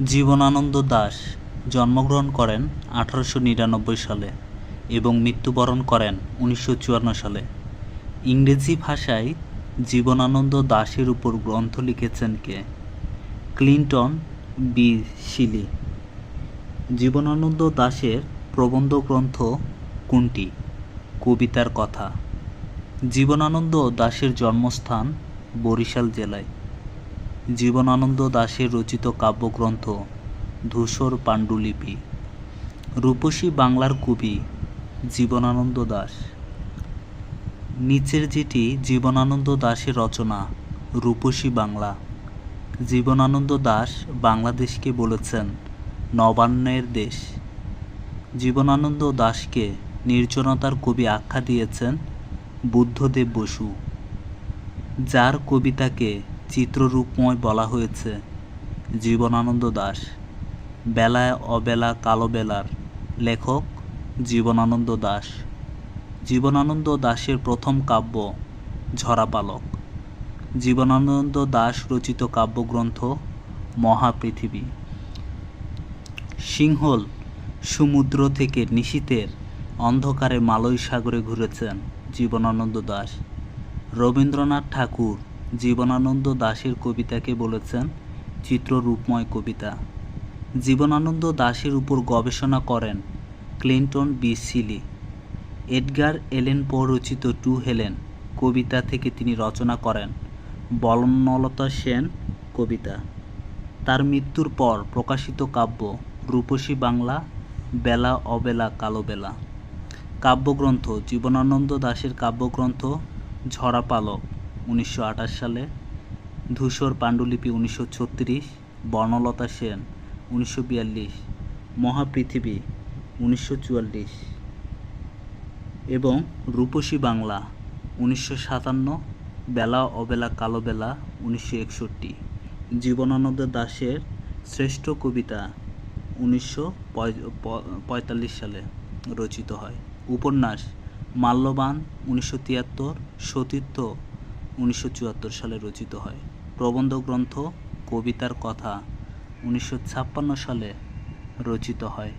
জীবনানন্দ দাশ জন্মগ্রহণ করেন আঠারোশো নিরানব্বই সালে এবং মৃত্যুবরণ করেন উনিশশো চুয়ান্ন সালে। ইংরেজি ভাষায় জীবনানন্দ দাশের উপর গ্রন্থ লিখেছেন কে? Clinton B Seely. জীবনানন্দ দাশের প্রবন্ধ গ্রন্থ কোনটি? কবিতার কথা। জীবনানন্দ দাশের জন্মস্থান বরিশাল জেলায়। জীবনানন্দ দাশের রচিত কাব্যগ্রন্থ ধূসর পাণ্ডুলিপি। রূপসী বাংলার কবি জীবনানন্দ দাশ। নিচের যেটি জীবনানন্দ দাশের রচনা, রূপসী বাংলা। জীবনানন্দ দাশ বাংলাদেশকে বলেছেন নবান্নের দেশ। জীবনানন্দ দাশকে নির্জনতার কবি আখ্যা দিয়েছেন বুদ্ধদেব বসু। যার কবিতাকে চিত্ররূপময় বলা হয়েছে, জীবনানন্দ দাশ বেলায় অবেলা কালো বেলার লেখক জীবনানন্দ দাশ জীবনানন্দ দাশের প্রথম কাব্য ঝরাপালক জীবনানন্দ দাশ রচিত কাব্যগ্রন্থ মহাপৃথিবী। সিংহল সমুদ্র থেকে নিশীতের অন্ধকারে মালয় সাগরে ঘুরেছেন জীবনানন্দ দাশ রবীন্দ্রনাথ ঠাকুর জীবনানন্দ দাশের কবিতাকে বলেছেন চিত্ররূপময় কবিতা। জীবনানন্দ দাশের উপর গবেষণা করেন ক্লিন্টন বি সিলি। এডগার এলেন পো রচিত টু হেলেন কবিতা থেকে তিনি রচনা করেন বলনলতা সেন কবিতা। তার মৃত্যুর পর প্রকাশিত কাব্য রূপসী বাংলা বেলা অবেলা কালো বেলা। কাব্যগ্রন্থ জীবনানন্দ দাশের কাব্যগ্রন্থ ঝরা পালক। উনিশশো আঠাশ সালে, ধূসর পাণ্ডুলিপি উনিশশো ছত্রিশ, বর্ণলতা সেন উনিশশো বিয়াল্লিশ, মহাপৃথিবী উনিশশো চুয়াল্লিশ এবং রূপসী বাংলা উনিশশো সাতান্ন, বেলা অবেলা কালো বেলা উনিশশো একষট্টি। জীবনানন্দ দাশের শ্রেষ্ঠ কবিতা উনিশশো পঁয়তাল্লিশ সালে রচিত হয়। উপন্যাস মাল্যবান উনিশশো তিয়াত্তর, সতীর্থ উনিশশো চুয়াত্তর সালে রচিত হয়। প্রবন্ধ গ্রন্থ কবিতার কথা উনিশশো ছাপ্পান্ন সালে রচিত হয়।